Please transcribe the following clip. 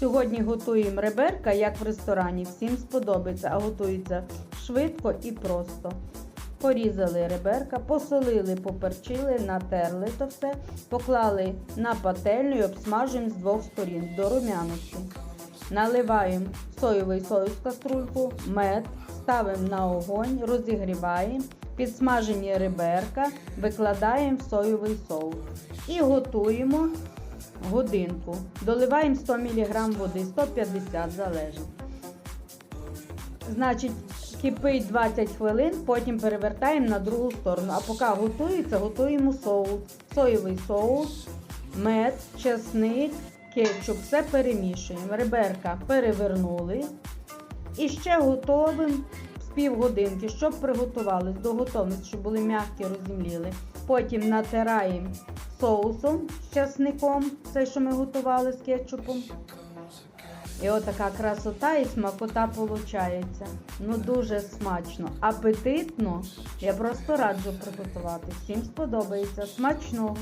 Сьогодні готуємо реберка, як в ресторані. Всім сподобається, а готується швидко і просто. Порізали реберка, посолили, поперчили, натерли то все, поклали на пательню і обсмажуємо з двох сторін до румяності. Наливаємо соєвий соус в каструльку, мед, ставимо на огонь, розігріваємо, підсмажені реберка, викладаємо в соєвий соус і готуємо годинку. Доливаємо 100 мг води, 150 залежить. Значить, кипить 20 хвилин, потім перевертаємо на другу сторону. А поки готується, готуємо соус, соєвий соус, мед, чесник, кетчуп. Все перемішуємо. Реберка перевернули. І ще готовимо з півгодинки, щоб приготувались до готовності, щоб були м'які, розімліли. Потім натираємо соусом з часником, це, що ми готували з кетчупом. І отака красота і смакота виходить. Ну дуже смачно. Апетитно. Я просто раджу приготувати. Всім сподобається. Смачного!